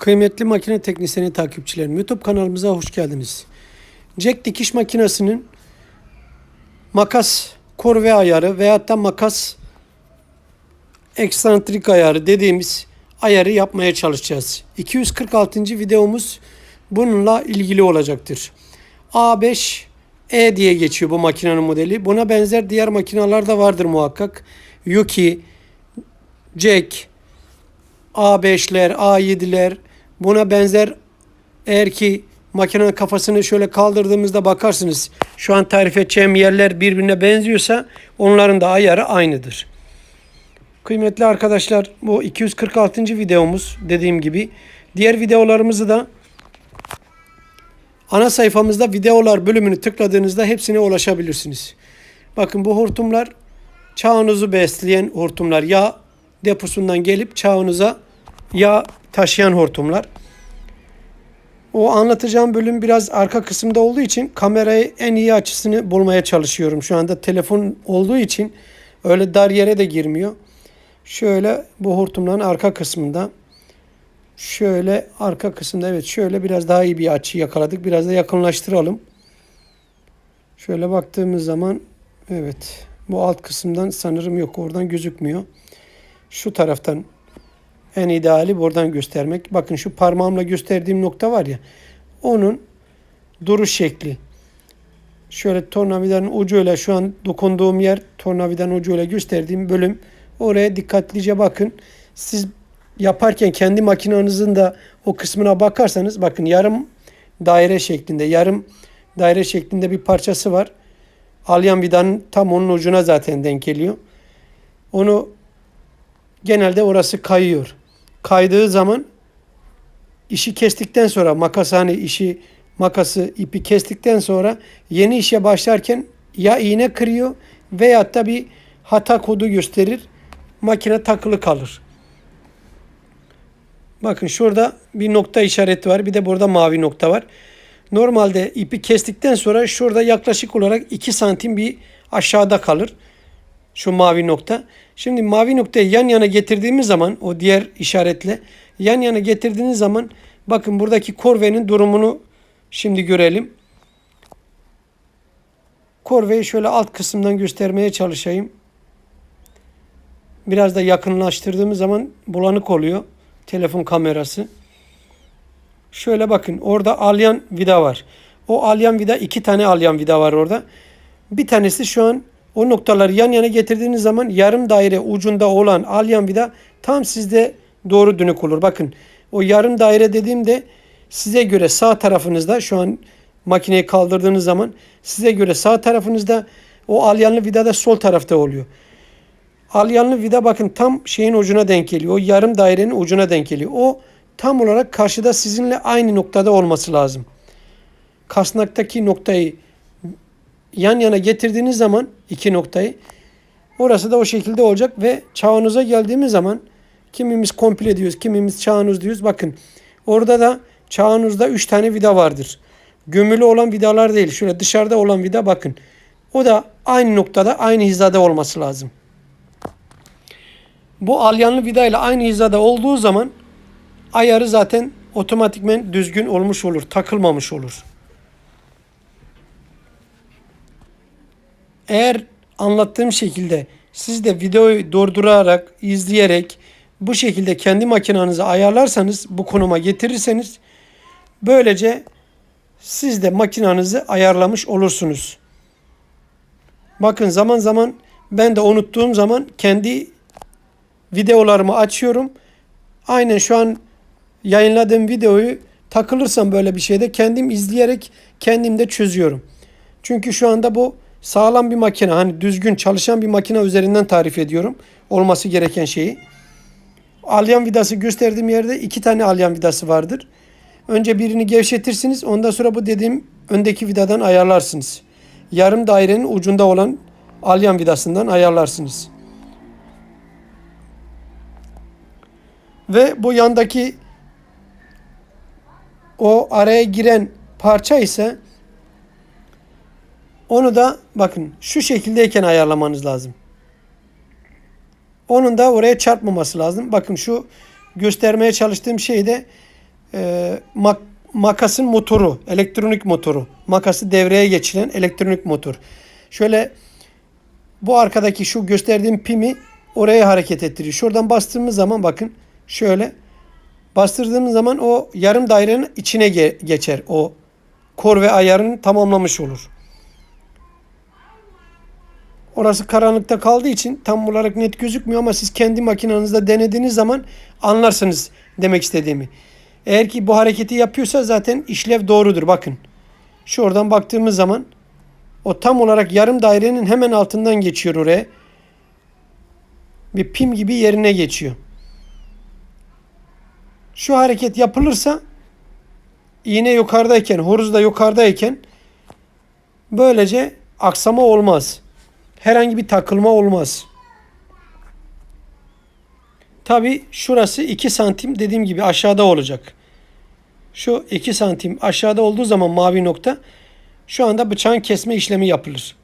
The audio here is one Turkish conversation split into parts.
Kıymetli makine teknisyeni takipçilerim, YouTube kanalımıza hoş geldiniz. Jack dikiş makinesinin makas korve ayarı veyahut da makas eksantrik ayarı dediğimiz ayarı yapmaya çalışacağız. 246. videomuz bununla ilgili olacaktır. A5 E diye geçiyor bu makinenin modeli. Buna benzer diğer makineler de vardır muhakkak. Yuki, Jack, A5'ler, A7'ler buna benzer eğer ki makinenin kafasını şöyle kaldırdığımızda bakarsınız şu an tarif edeceğim yerler birbirine benziyorsa onların da ayarı aynıdır. Kıymetli arkadaşlar bu 246. videomuz dediğim gibi. Diğer videolarımızı da ana sayfamızda videolar bölümünü tıkladığınızda hepsine ulaşabilirsiniz. Bakın bu hortumlar çağınızı besleyen hortumlar. Yağ deposundan gelip çağınıza yağ taşıyan hortumlar. O anlatacağım bölüm biraz arka kısımda olduğu için kamerayı en iyi açısını bulmaya çalışıyorum. Şu anda telefon olduğu için öyle dar yere de girmiyor. Şöyle bu hortumların arka kısmında şöyle arka kısımda evet şöyle biraz daha iyi bir açı yakaladık. Biraz da yakınlaştıralım. Şöyle baktığımız zaman evet bu alt kısımdan sanırım yok oradan gözükmüyor. Şu taraftan en ideali buradan göstermek. Bakın şu parmağımla gösterdiğim nokta var ya. Onun duruş şekli. Şöyle tornavidanın ucuyla şu an dokunduğum yer tornavidanın ucuyla gösterdiğim bölüm. Oraya dikkatlice bakın. Siz yaparken kendi makinenizin de o kısmına bakarsanız bakın yarım daire şeklinde yarım daire şeklinde bir parçası var. Alyan vidanın tam onun ucuna zaten denk geliyor. Onu genelde orası kayıyor. Kaydığı zaman işi kestikten sonra makas hani işi makası ipi kestikten sonra yeni işe başlarken ya iğne kırıyor veyahut da bir hata kodu gösterir. Makine takılı kalır. Bakın şurada bir nokta işareti var. Bir de burada mavi nokta var. Normalde ipi kestikten sonra şurada yaklaşık olarak 2 santim bir aşağıda kalır. Şu mavi nokta. Şimdi mavi noktayı yan yana getirdiğimiz zaman o diğer işaretle yan yana getirdiğiniz zaman bakın buradaki korvenin durumunu şimdi görelim. Korveyi şöyle alt kısımdan göstermeye çalışayım. Biraz da yakınlaştırdığımız zaman bulanık oluyor telefon kamerası. Şöyle bakın orada alyan vida var. O alyan vida iki tane alyan vida var orada. Bir tanesi şu an o noktaları yan yana getirdiğiniz zaman yarım daire ucunda olan alyan vida tam sizde doğru dönük olur. Bakın o yarım daire dediğimde size göre sağ tarafınızda şu an makineyi kaldırdığınız zaman size göre sağ tarafınızda o alyanlı vida da sol tarafta oluyor. Alyanlı vida bakın tam şeyin ucuna denk geliyor. O yarım dairenin ucuna denk geliyor. O tam olarak karşıda sizinle aynı noktada olması lazım. Kasnaktaki noktayı yan yana getirdiğiniz zaman iki noktayı orası da o şekilde olacak ve çağınıza geldiğimiz zaman kimimiz komple diyoruz, kimimiz çağınız diyoruz. Bakın orada da çağınızda üç tane vida vardır. Gömülü olan vidalar değil. Şöyle dışarıda olan vida bakın. O da aynı noktada, aynı hizada olması lazım. Bu alyanlı vida ile aynı hizada olduğu zaman ayarı zaten otomatikmen düzgün olmuş olur, takılmamış olur. Eğer anlattığım şekilde siz de videoyu durdurarak, izleyerek bu şekilde kendi makinenizi ayarlarsanız, bu konuma getirirseniz böylece siz de makinenizi ayarlamış olursunuz. Bakın zaman zaman ben de unuttuğum zaman kendi videolarımı açıyorum. Aynen şu an yayınladığım videoyu takılırsam böyle bir şeyde kendim izleyerek kendim de çözüyorum. Çünkü şu anda bu sağlam bir makine hani düzgün çalışan bir makine üzerinden tarif ediyorum olması gereken şeyi. Alyan vidası gösterdiğim yerde iki tane alyan vidası vardır. Önce birini gevşetirsiniz ondan sonra bu dediğim öndeki vidadan ayarlarsınız. Yarım dairenin ucunda olan alyan vidasından ayarlarsınız. Ve bu yandaki o araya giren parça ise onu da bakın şu şekildeyken ayarlamanız lazım. Onun da oraya çarpmaması lazım. Bakın şu göstermeye çalıştığım şeyde e, mak- makasın motoru, elektronik motoru. Makası devreye geçiren elektronik motor. Şöyle bu arkadaki şu gösterdiğim pimi oraya hareket ettiriyor. Şuradan bastığımız zaman bakın şöyle bastırdığımız zaman o yarım dairenin içine ge- geçer. O kor ve ayarını tamamlamış olur. Orası karanlıkta kaldığı için tam olarak net gözükmüyor ama siz kendi makinenizde denediğiniz zaman anlarsınız demek istediğimi. Eğer ki bu hareketi yapıyorsa zaten işlev doğrudur. Bakın. Şu oradan baktığımız zaman o tam olarak yarım dairenin hemen altından geçiyor oraya. Bir pim gibi yerine geçiyor. Şu hareket yapılırsa iğne yukarıdayken, horuz da yukarıdayken böylece aksama olmaz. Herhangi bir takılma olmaz. Tabi şurası 2 santim dediğim gibi aşağıda olacak. Şu 2 santim aşağıda olduğu zaman mavi nokta şu anda bıçağın kesme işlemi yapılır.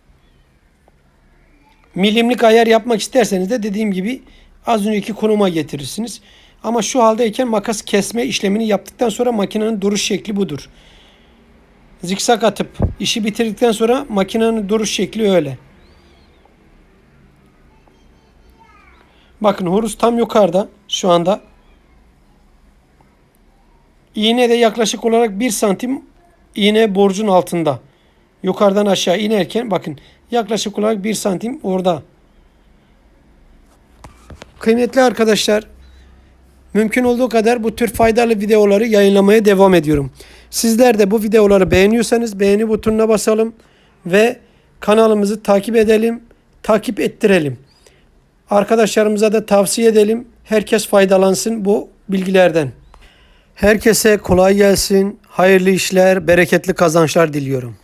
Milimlik ayar yapmak isterseniz de dediğim gibi az önceki konuma getirirsiniz. Ama şu haldeyken makas kesme işlemini yaptıktan sonra makinenin duruş şekli budur. Zikzak atıp işi bitirdikten sonra makinenin duruş şekli öyle. Bakın horuz tam yukarıda şu anda. İğne de yaklaşık olarak 1 santim iğne borcun altında. Yukarıdan aşağı inerken bakın yaklaşık olarak 1 santim orada. Kıymetli arkadaşlar mümkün olduğu kadar bu tür faydalı videoları yayınlamaya devam ediyorum. Sizler de bu videoları beğeniyorsanız beğeni butonuna basalım ve kanalımızı takip edelim, takip ettirelim. Arkadaşlarımıza da tavsiye edelim. Herkes faydalansın bu bilgilerden. Herkese kolay gelsin, hayırlı işler, bereketli kazançlar diliyorum.